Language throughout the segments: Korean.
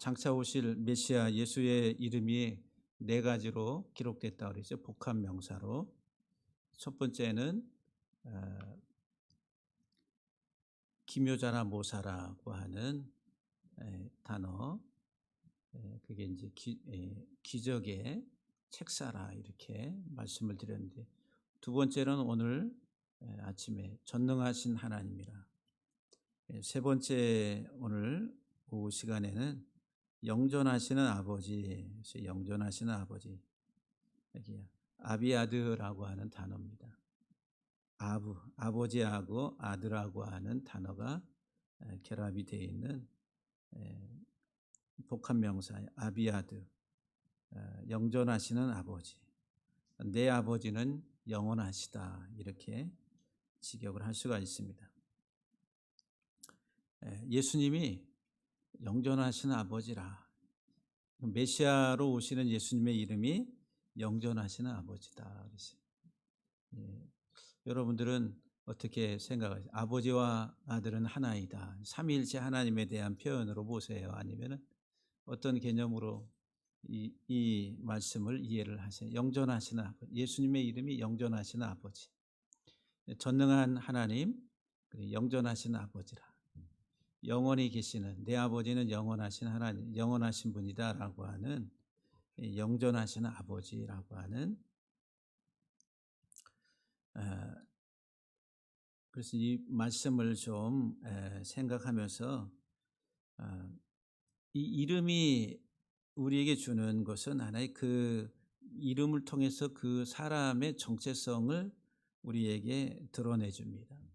장차 오실 메시아 예수의 이름이 네 가지로 기록됐다 그랬죠. 복합 명사로. 첫 번째는 어, 기묘자나 모사라고 하는 에, 단어. 에, 그게 이제 기, 에, 기적의 책사라 이렇게 말씀을 드렸는데 두 번째는 오늘 에, 아침에 전능하신 하나님이라. 에, 세 번째 오늘 오후 시간에는 영존하시는 아버지, 영존하시는 아버지. 여기 아비아드라고 하는 단어입니다. 아부, 아버지하고 아들하고 하는 단어가 에, 결합이 되어 있는 에, 복합 명사 아비아드, 어, 영존하시는 아버지. 내 아버지는 영원하시다 이렇게 직역을 할 수가 있습니다. 에, 예수님이 영존하신 아버지라. 메시아로 오시는 예수님의 이름이 영존하시는 아버지다. 예, 여러분들은 어떻게 생각하세요? 아버지와 아들은 하나이다. 삼위일체 하나님에 대한 표현으로 보세요. 아니면은 어떤 개념으로 이, 이 말씀을 이해를 하세요? 영존하시는 아버지. 예수님의 이름이 영존하시는 아버지. 전능한 하나님, 영존하시는 아버지라. 영원히 계시는 내 아버지는 영원하신 하나님, 영원하신 분이다라고 하는 이 영존하시는 아버지라고 하는 어, 그래서 이 말씀을 좀 에, 생각하면서 어, 이 이름이 우리에게 주는 것은 하나의 그 이름을 통해서 그 사람의 정체성을 우리에게 드러내 줍니다.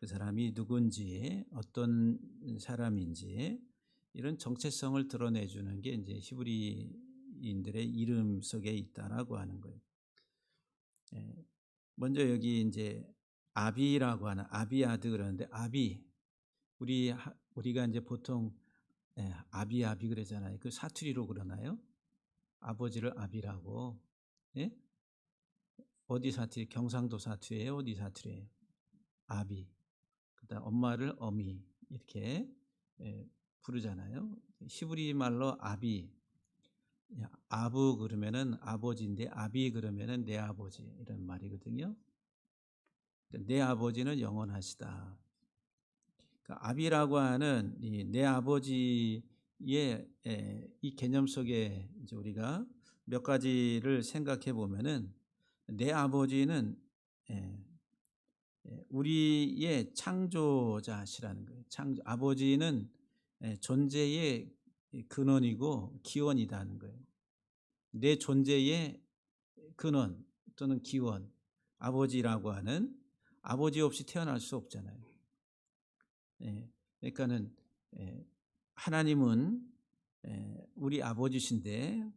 그 사람이 누군지 어떤 사람인지 이런 정체성을 드러내 주는 게 이제 히브리인들의 이름 속에 있다라고 하는 거예요. 예, 먼저 여기 이제 아비라고 하는 아비아드 그러는데 아비 우리 하- 우리가 이제 보통 예, 아비 아비 그러잖아요. 그 사투리로 그러나요? 아버지를 아비라고 예? 어디 사투리? 경상도 사투리예요? 어디 사투리예요? 아비. 그다음 엄마를 어미 이렇게 예, 부르잖아요. 히브리 말로 아비. 야, 아부 그러면은 아버지인데 아비 그러면은 내 아버지 이런 말이거든요. 내 아버지는 영원하시다. 그러니까 아비라고 하는 이내 아버지의 에, 이 개념 속에 이제 우리가 몇 가지를 생각해 보면은 내 아버지는 에, 에, 우리의 창조자시라는 거예요. 창조, 아버지는 에, 존재의 근원이고 기원이다는 거예요. 내 존재의 근원 또는 기원, 아버지라고 하는 아버지 없이 태어날 수 없잖아요. 예, 그러니까는 예, 하나님은 예, 우리 아버지신데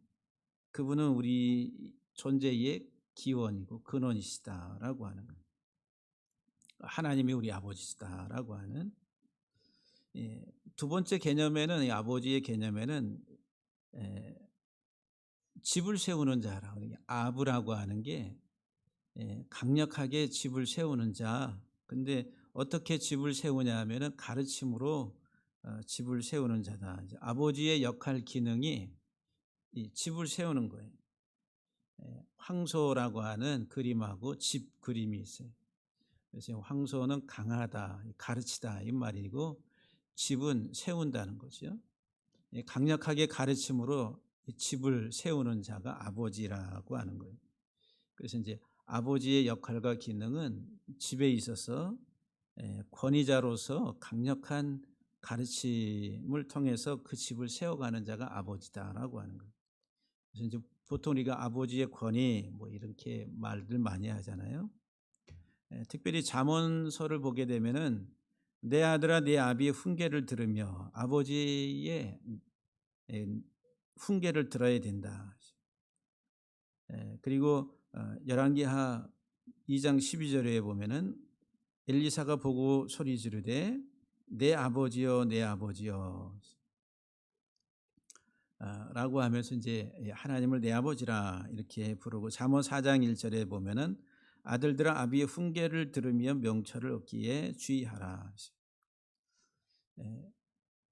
그분은 우리 존재의 기원이고 근원이시다라고 하는 거예요. 하나님이 우리 아버지시다라고 하는 예, 두 번째 개념에는 이 아버지의 개념에는 예, 집을 세우는 자라고 하는 게 아브라고 하는 게 예, 강력하게 집을 세우는 자. 근데 어떻게 집을 세우냐 하면은 가르침으로 어, 집을 세우는 자다. 아버지의 역할 기능이 이 집을 세우는 거예요. 예, 황소라고 하는 그림하고 집 그림이 있어요. 그래서 황소는 강하다, 가르치다 이 말이고 집은 세운다는 거죠. 예, 강력하게 가르침으로 이 집을 세우는 자가 아버지라고 하는 거예요. 그래서 이제 아버지의 역할과 기능은 집에 있어서 예, 권위자로서 강력한 가르침을 통해서 그 집을 세워가는 자가 아버지다라고 하는 거예요. 그래서 이제 보통 우리가 아버지의 권위 뭐 이렇게 말들 많이 하잖아요. 예, 특별히 잠언서를 보게 되면은 내 아들아 내 아비의 훈계를 들으며 아버지의 예, 훈계를 들어야 된다. 예, 그리고 어, 열왕기하 2장 12절에 보면은 엘리사가 보고 소리 지르되 내 아버지여 내 아버지여 아, 라고 하면서 이제 하나님을 내 아버지라 이렇게 부르고 잠언 4장 1절에 보면은 아들들아 아비의 훈계를 들으며 명철을 얻기에 주의하라. 예,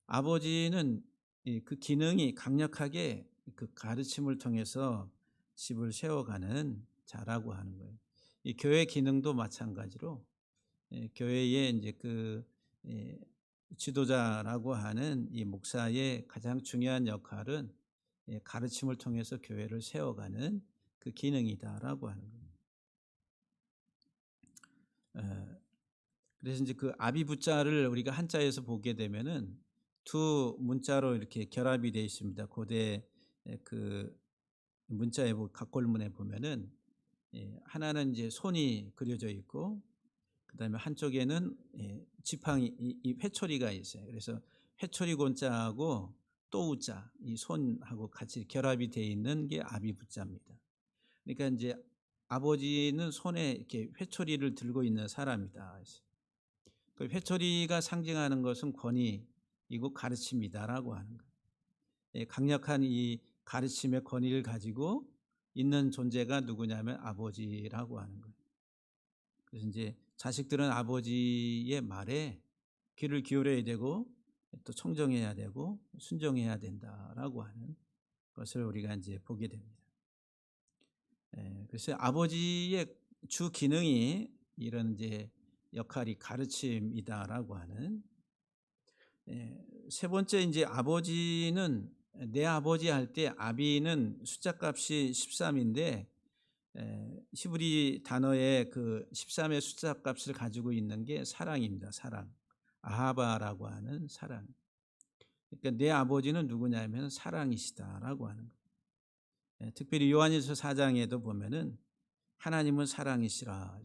아버지는 이그 기능이 강력하게 그 가르침을 통해서 집을 세워가는 자라고 하는 거예요. 이 교회 기능도 마찬가지로 예, 교회의 이제 그 예, 지도자라고 하는 이 목사의 가장 중요한 역할은 예, 가르침을 통해서 교회를 세워가는 그 기능이다라고 하는 거예요. 어, 그래서 이제 그 아비부자를 우리가 한자에서 보게 되면은 두 문자로 이렇게 결합이 되어 있습니다. 고대 그 문자에 보 각골문에 보면은 예, 하나는 이제 손이 그려져 있고 그다음에 한쪽에는 예, 지팡이 이, 이 회초리가 있어요. 그래서 회초리 곤자하고 또우자 이 손하고 같이 결합이 되어 있는 게 아비부자입니다. 그러니까 이제 아버지는 손에 이렇게 회초리를 들고 있는 사람이다. 그 회초리가 상징하는 것은 권위이고 가르침이다라고 하는 거예요. 예, 강력한 이 가르침의 권위를 가지고 있는 존재가 누구냐면 아버지라고 하는 거예요. 그래서 이제 자식들은 아버지의 말에 귀를 기울여야 되고 또 청정해야 되고 순종해야 된다라고 하는 것을 우리가 이제 보게 됩니다. 예, 그래서 아버지의 주 기능이 이런 이제 역할이 가르침이다라고 하는 예, 세 번째 이제 아버지는 내 아버지 할 때 아비는 숫자 값이 13인데 히브리 단어의 그 13의 숫자 값을 가지고 있는 게 사랑입니다. 사랑. 아하바라고 하는 사랑. 그러니까 내 아버지는 누구냐면 사랑이시다라고 하는 거예요. 예, 특별히 요한일서 4장에도 보면은 하나님은 사랑이시라.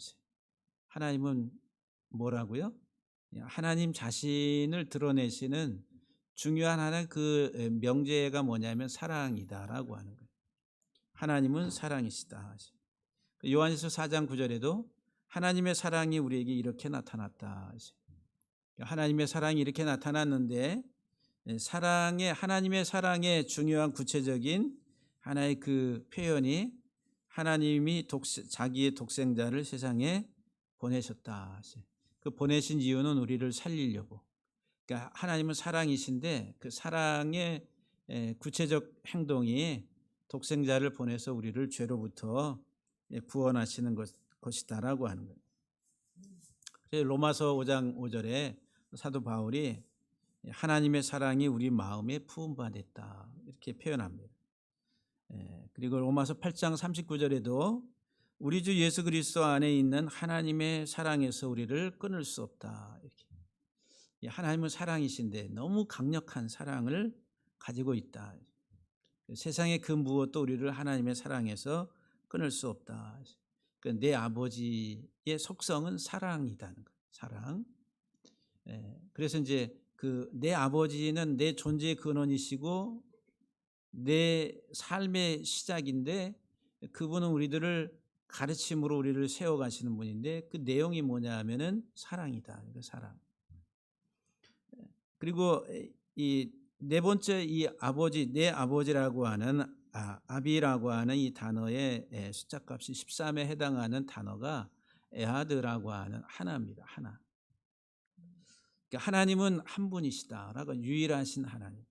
하나님은 뭐라고요? 예, 하나님 자신을 드러내시는 중요한 하나의 그 명제가 뭐냐면 사랑이다라고 하는 거예요. 하나님은 사랑이시다. 그 요한일서 4장 9절에도 하나님의 사랑이 우리에게 이렇게 나타났다. 하나님의 사랑이 이렇게 나타났는데 예, 사랑의 하나님의 사랑의 중요한 구체적인 하나의 그 표현이 하나님이 독세, 자기의 독생자를 세상에 보내셨다. 그 보내신 이유는 우리를 살리려고. 그러니까 하나님은 사랑이신데 그 사랑의 구체적 행동이 독생자를 보내서 우리를 죄로부터 구원하시는 것, 것이다라고 하는 거예요. 로마서 5장 5절에 사도 바울이 하나님의 사랑이 우리 마음에 부음받았다 이렇게 표현합니다. 그리고 로마서 8장 39절에도 우리 주 예수 그리스도 안에 있는 하나님의 사랑에서 우리를 끊을 수 없다 이렇게 하나님은 사랑이신데 너무 강력한 사랑을 가지고 있다. 세상의 그 무엇도 우리를 하나님의 사랑에서 끊을 수 없다. 그러니까 내 아버지의 속성은 사랑이다는 거. 사랑. 예, 그래서 이제 그 내 아버지는 내 존재의 근원이시고 내 삶의 시작인데 그분은 우리들을 가르침으로 우리를 세워가시는 분인데 그 내용이 뭐냐 하면은 사랑이다. 그러니까 사랑. 그리고 이 네 번째 이 아버지 내 아버지라고 하는 아, 아비라고 하는 이 단어의 숫자 값이 13에 해당하는 단어가 에하드라고 하는 하나입니다. 하나. 그러니까 하나님은 한 분이시다 라고 유일하신 하나님.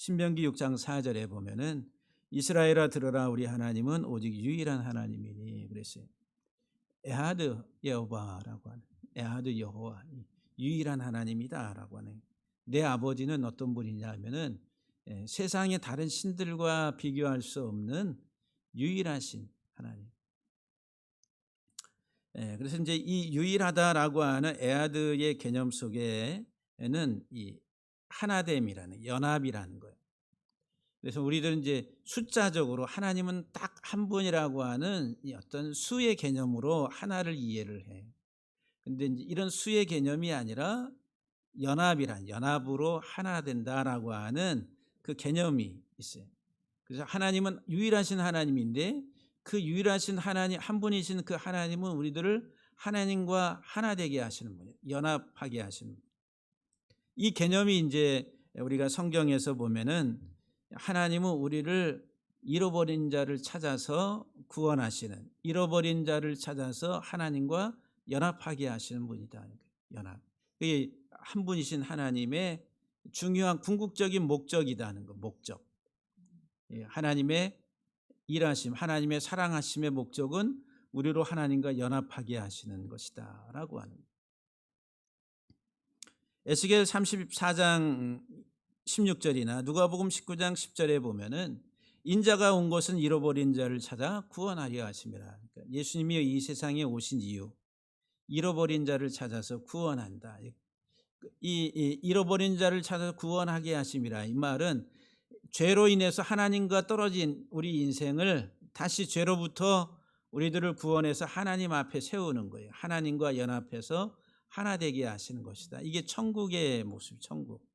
신명기 6장 4절에 보면은 이스라엘아 들어라 우리 하나님은 오직 유일한 하나님이니 그랬어요. 에하드 여호와라고 하는 에하드 여호와 유일한 하나님이다라고 하는 내 아버지는 어떤 분이냐 하면은 예, 세상의 다른 신들과 비교할 수 없는 유일하신 하나님. 예, 그래서 이제 이 유일하다라고 하는 에아드의 개념 속에는 이 하나됨이라는 연합이라는 거예요. 그래서 우리들은 이제 숫자적으로 하나님은 딱 한 분이라고 하는 어떤 수의 개념으로 하나를 이해를 해. 근데 이런 수의 개념이 아니라 연합이란 연합으로 하나 된다라고 하는 그 개념이 있어요. 그래서 하나님은 유일하신 하나님인데 그 유일하신 하나님 한 분이신 그 하나님은 우리들을 하나님과 하나 되게 하시는 분이에요. 연합하게 하시는 분. 이 개념이 이제 우리가 성경에서 보면은 하나님은 우리를 잃어버린 자를 찾아서 구원하시는 잃어버린 자를 찾아서 하나님과 연합하게 하시는 분이다. 연합. 한 분이신 하나님의 중요한 궁극적인 목적이다는 거, 목적. 예, 하나님의 일하심, 하나님의 사랑하심의 목적은 우리로 하나님과 연합하게 하시는 것이다라고 하는. 에스겔 34장 16절이나 누가복음 19장 10절에 보면은 인자가 온 것은 잃어버린 자를 찾아 구원하려 하심이라. 그러니까 예수님이 이 세상에 오신 이유 잃어버린 자를 찾아서 구원한다. 이, 이 잃어버린 자를 찾아 구원하게 하심이라. 이 말은 죄로 인해서 하나님과 떨어진 우리 인생을 다시 죄로부터 우리들을 구원해서 하나님 앞에 세우는 거예요. 하나님과 연합해서 하나 되게 하시는 것이다. 이게 천국의 모습, 천국.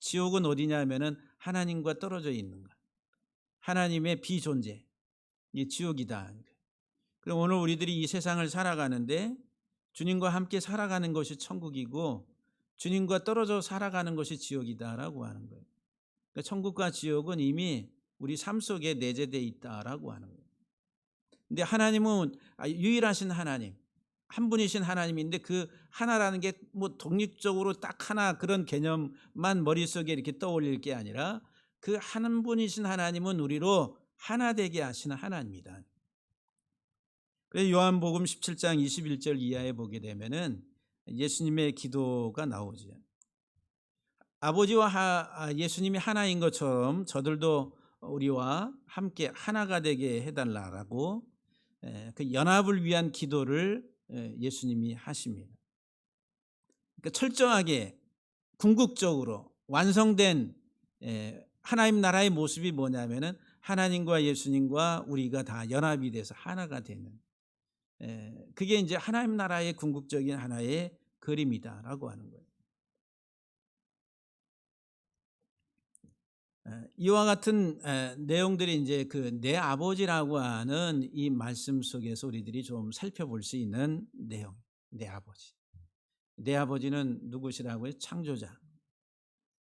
지옥은 어디냐면은 하나님과 떨어져 있는 것. 하나님의 비존재. 이게 지옥이다. 그럼 오늘 우리들이 이 세상을 살아가는데 주님과 함께 살아가는 것이 천국이고 주님과 떨어져 살아가는 것이 지옥이다라고 하는 거예요. 그러니까 천국과 지옥은 이미 우리 삶 속에 내재되어 있다라고 하는 거예요. 근데 하나님은 아, 유일하신 하나님, 한 분이신 하나님인데 그 하나라는 게 뭐 독립적으로 딱 하나 그런 개념만 머릿속에 이렇게 떠올릴 게 아니라 그 한 분이신 하나님은 우리로 하나 되게 하시는 하나님이다. 그래서 요한복음 17장 21절 이하에 보게 되면은 예수님의 기도가 나오죠. 아버지와 하, 예수님이 하나인 것처럼 저들도 우리와 함께 하나가 되게 해달라라고 그 연합을 위한 기도를 예수님이 하십니다. 그러니까 철저하게 궁극적으로 완성된 하나님 나라의 모습이 뭐냐면은 하나님과 예수님과 우리가 다 연합이 돼서 하나가 되는 그게 이제 하나님 나라의 궁극적인 하나의 그림이다라고 하는 거예요. 이와 같은 내용들이 이제 그 내 아버지라고 하는 이 말씀 속에서 우리들이 좀 살펴볼 수 있는 내용. 내 아버지. 내 아버지는 누구시라고요? 창조자.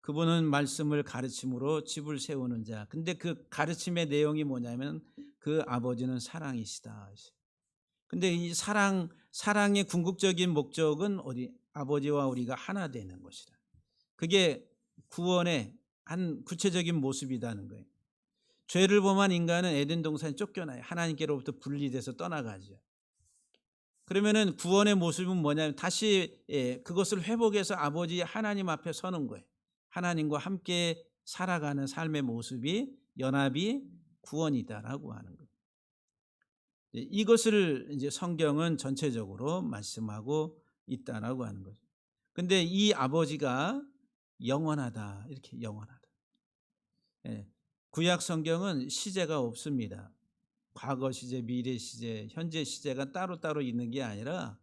그분은 말씀을 가르침으로 집을 세우는 자. 근데 그 가르침의 내용이 뭐냐면 그 아버지는 사랑이시다. 근데 이 사랑 사랑의 궁극적인 목적은 어디 아버지와 우리가 하나 되는 것이다. 그게 구원의 한 구체적인 모습이라는 거예요. 죄를 범한 인간은 에덴 동산에 쫓겨나요. 하나님께로부터 분리돼서 떠나가죠. 그러면은 구원의 모습은 뭐냐면 다시 예, 그것을 회복해서 아버지 하나님 앞에 서는 거예요. 하나님과 함께 살아가는 삶의 모습이 연합이 구원이다라고 하는 거예요. 이것을 이제 성경은 전체적으로 말씀하고 있다라고 하는 거죠. 근데 이 아버지가 영원하다 이렇게 영원하다. 예, 구약 성경은 시제가 없습니다. 과거 시제, 미래 시제, 현재 시제가 따로따로 있는 게 아니라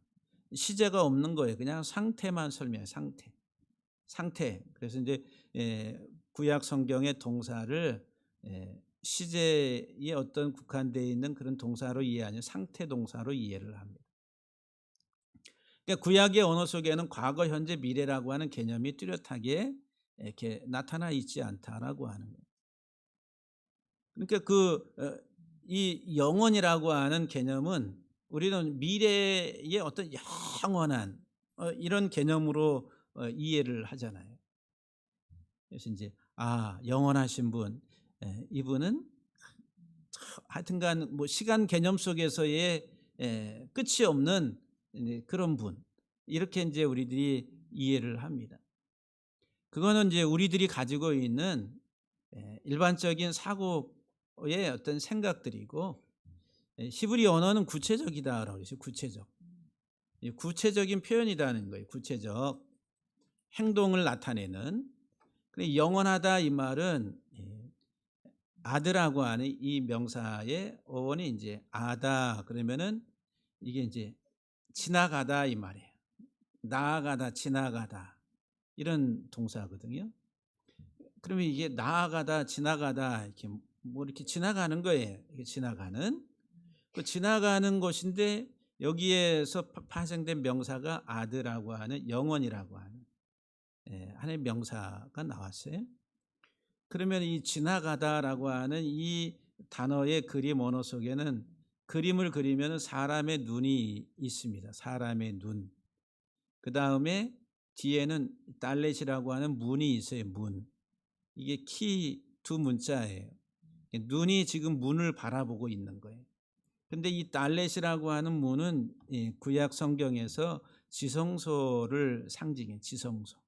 시제가 없는 거예요. 그냥 상태만 설명해 상태. 상태. 그래서 이제 예, 구약 성경의 동사를 예, 시제에 어떤 국한되어 있는 그런 동사로 이해 아니라 상태 동사로 이해를 합니다. 그러니까 구약의 언어 속에는 과거, 현재, 미래라고 하는 개념이 뚜렷하게 이렇게 나타나 있지 않다라고 하는 거예요. 그러니까 그 이 영원이라고 하는 개념은 우리는 미래의 어떤 영원한 어, 이런 개념으로 어, 이해를 하잖아요. 그래서 이제 아 영원하신 분 이분은 하여튼간 뭐 시간 개념 속에서의 끝이 없는 그런 분 이렇게 이제 우리들이 이해를 합니다. 그거는 이제 우리들이 가지고 있는 일반적인 사고 의 어떤 생각들이고 예, 히브리 언어는 구체적이다라고 그러죠. 구체적. 구체적인 표현이라는 거예요. 구체적 행동을 나타내는. 영원하다 이 말은 예, 아드라고 하는 이 명사의 어원이 이제 아다 그러면은 이게 이제 지나가다 이 말이에요. 나아가다, 지나가다 이런 동사거든요. 그러면 이게 나아가다, 지나가다 이렇게 뭐 이렇게 지나가는 거예요. 지나가는. 그 지나가는 것인데 여기에서 파생된 명사가 아드라고 하는 영원이라고 하는 예, 하나의 명사가 나왔어요. 그러면 이 지나가다라고 하는 이 단어의 그림 언어 속에는 그림을 그리면 사람의 눈이 있습니다. 사람의 눈. 그 다음에 뒤에는 달렛이라고 하는 문이 있어요. 문. 이게 키 두 문자예요. 눈이 지금 문을 바라보고 있는 거예요. 근데 이 달렛이라고 하는 문은 이 구약 성경에서 지성소를 상징해 지성소.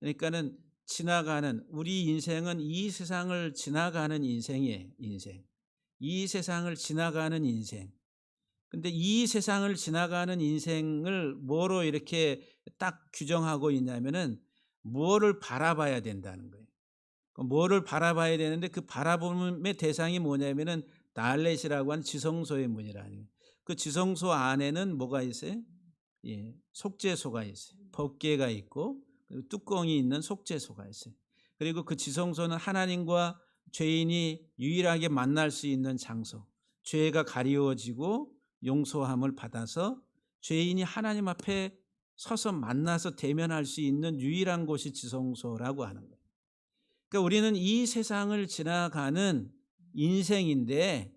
그러니까는 지나가는 우리 인생은 이 세상을 지나가는 인생이에요. 인생. 이 세상을 지나가는 인생. 근데 이 세상을 지나가는 인생을 뭐로 이렇게 딱 규정하고 있냐면은 뭐를 바라봐야 된다는 거예요. 그 뭐를 바라봐야 되는데 그 바라봄의 대상이 뭐냐면은 달렛이라고 하는 지성소의 문이라는. 그 지성소 안에는 뭐가 있어요? 예, 속죄소가 있어요. 법궤가 있고 뚜껑이 있는 속죄소가 있어요. 그리고 그 지성소는 하나님과 죄인이 유일하게 만날 수 있는 장소. 죄가 가리워지고 용서함을 받아서 죄인이 하나님 앞에 서서 만나서 대면할 수 있는 유일한 곳이 지성소라고 하는 거예요. 그러니까 우리는 이 세상을 지나가는 인생인데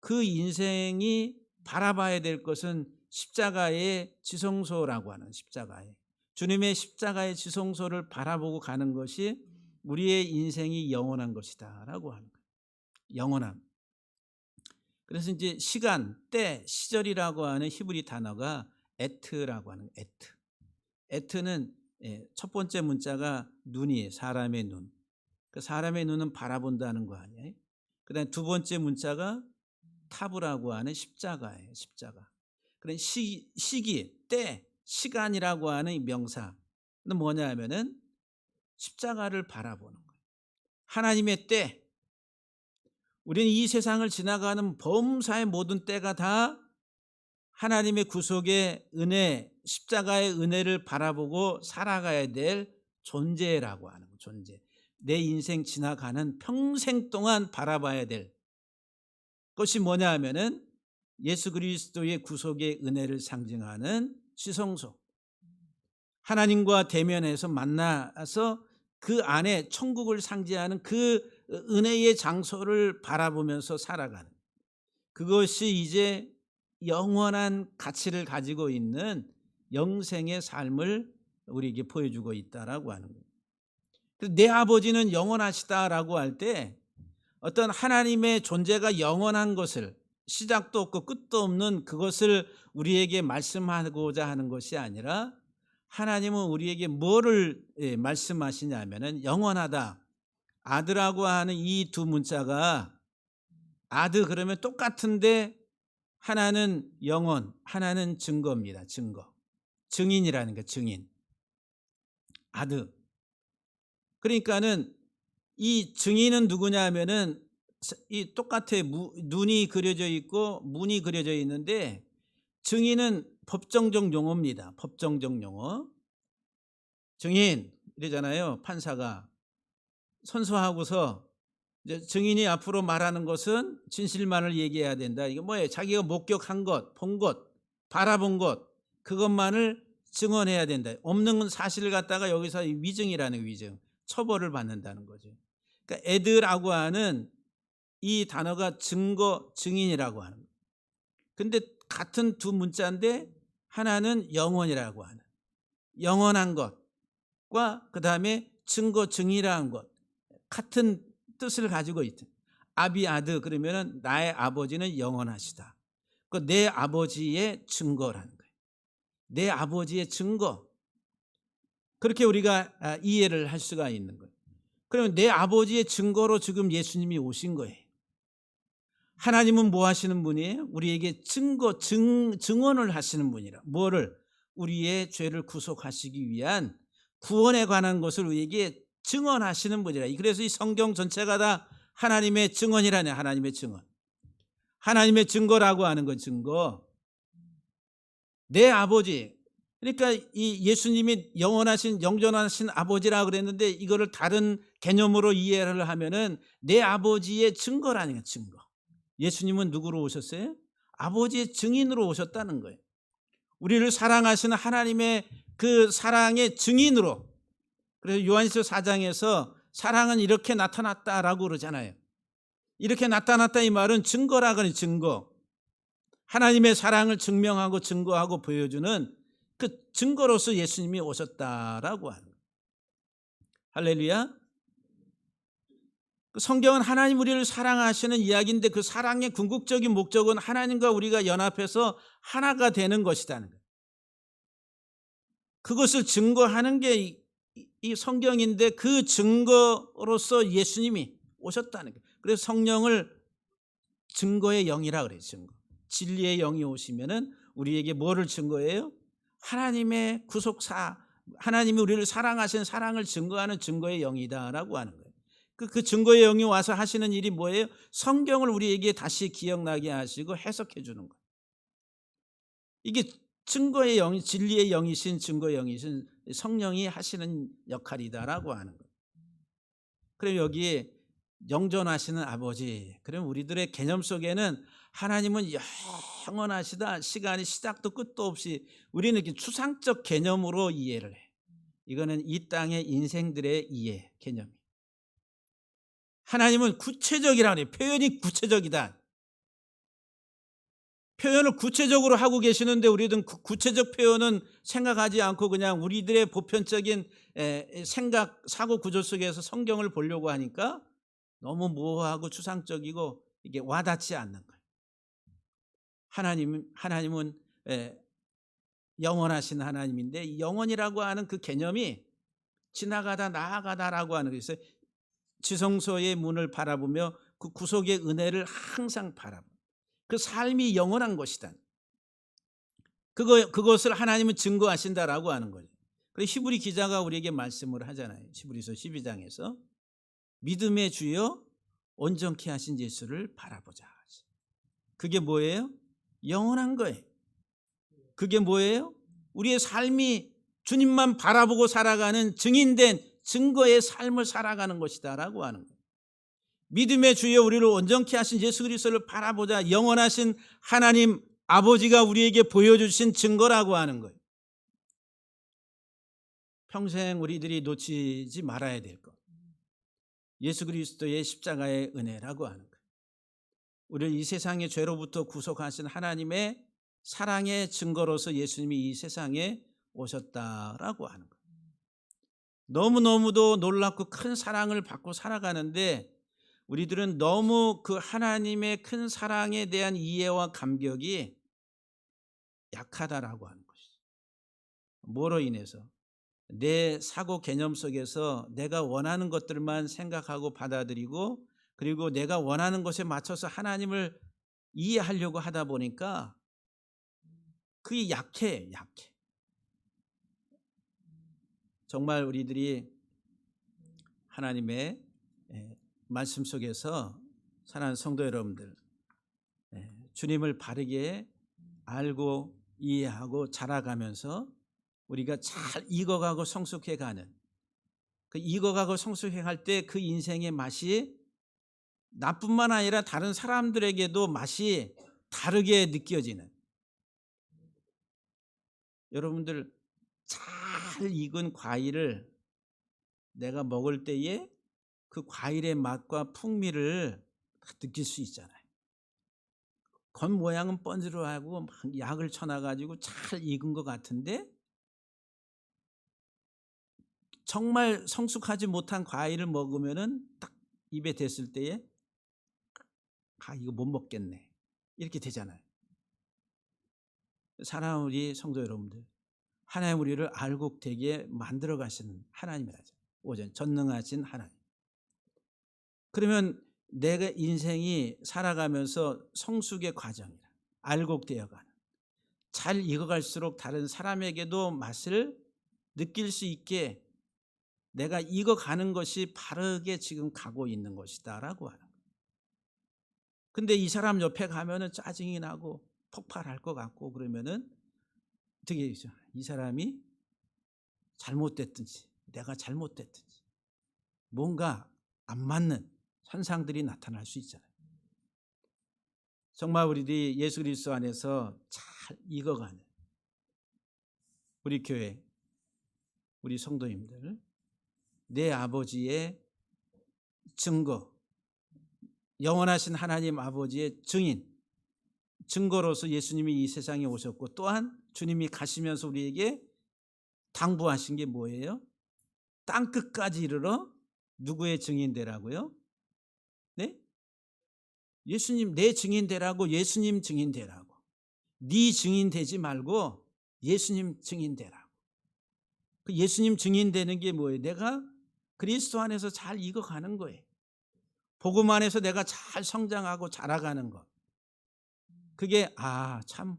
그 인생이 바라봐야 될 것은 십자가의 지성소라고 하는 십자가의 주님의 십자가의 지성소를 바라보고 가는 것이 우리의 인생이 영원한 것이다라고 하는 거예요. 영원함. 그래서 이제 시간, 때, 시절이라고 하는 히브리 단어가 에트라고 하는 에트. 에트는 예, 첫 번째 문자가 눈이에요. 사람의 눈. 그 사람의 눈은 바라본다는 거 아니에요? 그다음 두 번째 문자가 타브라고 하는 십자가예요. 십자가. 그런 시, 시기, 때, 시간이라고 하는 명사는 뭐냐 하면은 십자가를 바라보는 거예요. 하나님의 때. 우리는 이 세상을 지나가는 범사의 모든 때가 다 하나님의 구속의 은혜, 십자가의 은혜를 바라보고 살아가야 될 존재라고 하는 거, 존재. 내 인생 지나가는 평생 동안 바라봐야 될 것이 뭐냐 하면은 예수 그리스도의 구속의 은혜를 상징하는 지성소. 하나님과 대면해서 만나서 그 안에 천국을 상징하는 그 은혜의 장소를 바라보면서 살아가는 그것이 이제 영원한 가치를 가지고 있는 영생의 삶을 우리에게 보여주고 있다라고 하는 거예요. 내 아버지는 영원하시다라고 할 때 어떤 하나님의 존재가 영원한 것을 시작도 없고 끝도 없는 그것을 우리에게 말씀하고자 하는 것이 아니라 하나님은 우리에게 뭐를 예, 말씀하시냐면은 영원하다. 아들하고 하는 이 두 문자가 아드 그러면 똑같은데 하나는 영원, 하나는 증거입니다. 증거. 증인이라는 거 증인. 아드. 그러니까는 이 증인은 누구냐 하면은 이 똑같아 눈이 그려져 있고 문이 그려져 있는데 증인은 법정적 용어입니다. 법정적 용어. 증인 이러잖아요. 판사가 선서하고서 증인이 앞으로 말하는 것은 진실만을 얘기해야 된다. 이게 뭐예요? 자기가 목격한 것, 본 것, 바라본 것 그것만을 증언해야 된다. 없는 사실을 갖다가 여기서 위증이라는 위증, 처벌을 받는다는 거죠. 그러니까 애들하고 하는 이 단어가 증거, 증인이라고 하는 거예요. 근데 같은 두 문자인데 하나는 영원이라고 하는 영원한 것과 그 다음에 증거, 증이라는 것 같은 뜻을 가지고 있다. 아비아드 그러면은 나의 아버지는 영원하시다. 그내 아버지의 증거라는 거예요. 내 아버지의 증거. 그렇게 우리가 아, 이해를 할 수가 있는 거예요. 그러면 내 아버지의 증거로 지금 예수님이 오신 거예요. 하나님은 뭐 하시는 분이에요? 우리에게 증거, 증, 증언을 하시는 분이라. 뭐를? 우리의 죄를 구속하시기 위한 구원에 관한 것을 우리에게 증언하시는 분이라. 그래서 이 성경 전체가 다 하나님의 증언이라네. 하나님의 증언. 하나님의 증거라고 하는 건 증거. 내 아버지. 그러니까 이 예수님이 영원하신 영전하신 아버지라 그랬는데 이거를 다른 개념으로 이해를 하면은 내 아버지의 증거라는 거 증거. 예수님은 누구로 오셨어요? 아버지의 증인으로 오셨다는 거예요. 우리를 사랑하시는 하나님의 그 사랑의 증인으로. 그래서 요한일서 4장에서 사랑은 이렇게 나타났다라고 그러잖아요. 이렇게 나타났다 이 말은 증거라거니 증거. 하나님의 사랑을 증명하고 증거하고 보여주는 그 증거로서 예수님이 오셨다라고 하는 거예요. 할렐루야. 그 성경은 하나님 우리를 사랑하시는 이야기인데 그 사랑의 궁극적인 목적은 하나님과 우리가 연합해서 하나가 되는 것이라는 거예요. 그것을 증거하는 게 이 성경인데 그 증거로서 예수님이 오셨다는 거예요. 그래서 성령을 증거의 영이라 그래요. 증거. 진리의 영이 오시면은 우리에게 뭐를 증거해요? 하나님의 구속사, 하나님이 우리를 사랑하신 사랑을 증거하는 증거의 영이다라고 하는 거예요. 그, 그 증거의 영이 와서 하시는 일이 뭐예요? 성경을 우리에게 다시 기억나게 하시고 해석해 주는 거예요. 이게 증거의 영이 진리의 영이신 증거의 영이신 성령이 하시는 역할이다라고 하는 거예요. 그럼 여기에 영존하시는 아버지. 그럼 우리들의 개념 속에는 하나님은 영원하시다. 시간이 시작도 끝도 없이 우리는 이렇게 추상적 개념으로 이해를 해. 이거는 이 땅의 인생들의 이해 개념이. 하나님은 구체적이라 그래. 표현이 구체적이다. 표현을 구체적으로 하고 계시는데 우리들은 구체적 표현은 생각하지 않고 그냥 우리들의 보편적인 생각, 사고 구조 속에서 성경을 보려고 하니까 너무 모호하고 추상적이고 이게 와닿지 않는 거예요. 하나님, 하나님은 영원하신 하나님인데 영원이라고 하는 그 개념이 지나가다 나아가다라고 하는 것이 지성소의 문을 바라보며 그 구속의 은혜를 항상 바라보. 그 삶이 영원한 것이다. 그거 그것을 하나님은 증거하신다라고 하는 거죠. 그래서 히브리 기자가 우리에게 말씀을 하잖아요. 히브리서 12장에서 믿음의 주여 온전케 하신 예수를 바라보자. 그게 뭐예요? 영원한 거예요. 그게 뭐예요? 우리의 삶이 주님만 바라보고 살아가는 증인된 증거의 삶을 살아가는 것이다라고 하는 거예요. 믿음의 주여 우리를 온전케 하신 예수 그리스도를 바라보자 영원하신 하나님 아버지가 우리에게 보여주신 증거라고 하는 거예요. 평생 우리들이 놓치지 말아야 될 것. 예수 그리스도의 십자가의 은혜라고 하는 거예요. 우리를 이 세상의 죄로부터 구속하신 하나님의 사랑의 증거로서 예수님이 이 세상에 오셨다라고 하는 거예요. 너무너무도 놀랍고 큰 사랑을 받고 살아가는데 우리들은 너무 그 하나님의 큰 사랑에 대한 이해와 감격이 약하다라고 하는 것이죠. 뭐로 인해서? 내 사고 개념 속에서 내가 원하는 것들만 생각하고 받아들이고 그리고 내가 원하는 것에 맞춰서 하나님을 이해하려고 하다 보니까 그게 약해, 약해. 정말 우리들이 하나님의 말씀 속에서 사랑하는 성도 여러분들, 주님을 바르게 알고 이해하고 자라가면서 우리가 잘 익어가고 성숙해가는 그 익어가고 성숙해갈 때 그 인생의 맛이 나뿐만 아니라 다른 사람들에게도 맛이 다르게 느껴지는 여러분들 잘 익은 과일을 내가 먹을 때에 그 과일의 맛과 풍미를 느낄 수 있잖아요. 겉 모양은 번지르하고 막 약을 쳐놔가지고 잘 익은 것 같은데 정말 성숙하지 못한 과일을 먹으면은 딱 입에 댔을 때에 아 이거 못 먹겠네 이렇게 되잖아요. 사랑하는 우리 성도 여러분들 하나님 우리를 알고 되게 만들어 가시는 하나님이라죠. 오전 전능하신 하나님. 그러면 내가 인생이 살아가면서 성숙의 과정이라 알곡 되어가는 잘 익어갈수록 다른 사람에게도 맛을 느낄 수 있게 내가 익어가는 것이 바르게 지금 가고 있는 것이다라고 하는. 근데 이 사람 옆에 가면은 짜증이 나고 폭발할 것 같고 그러면은 어떻게 되죠? 이 사람이 잘못됐든지 내가 잘못됐든지 뭔가 안 맞는 현상들이 나타날 수 있잖아요. 정말 우리들이 예수 그리스도 안에서 잘 익어가는 우리 교회 우리 성도님들 내 아버지의 증거 영원하신 하나님 아버지의 증인 증거로서 예수님이 이 세상에 오셨고 또한 주님이 가시면서 우리에게 당부하신 게 뭐예요? 땅 끝까지 이르러 누구의 증인 되라고요? 네? 예수님 내 증인 되라고 예수님 증인 되라고. 네 증인 되지 말고 예수님 증인 되라고. 그 예수님 증인 되는 게 뭐예요? 내가 그리스도 안에서 잘 익어가는 거예요. 복음 안에서 내가 잘 성장하고 자라가는 것. 그게 아, 참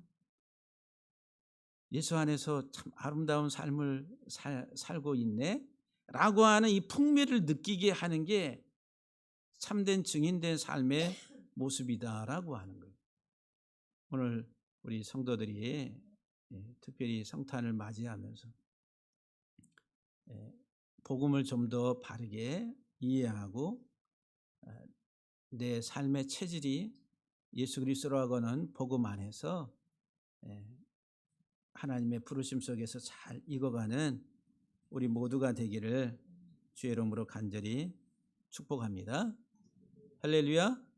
예수 안에서 참 아름다운 삶을 살, 살고 있네. 라고 하는 이 풍미를 느끼게 하는 게 참된 증인된 삶의 모습이다라고 하는 거예요. 오늘 우리 성도들이 예, 특별히 성탄을 맞이하면서 예, 복음을 좀 더 바르게 이해하고 아, 내 삶의 체질이 예수 그리스도라고는 복음 안에서 예, 하나님의 부르심 속에서 잘 익어가는 우리 모두가 되기를 주의 이름으로 간절히 축복합니다. 할렐루야.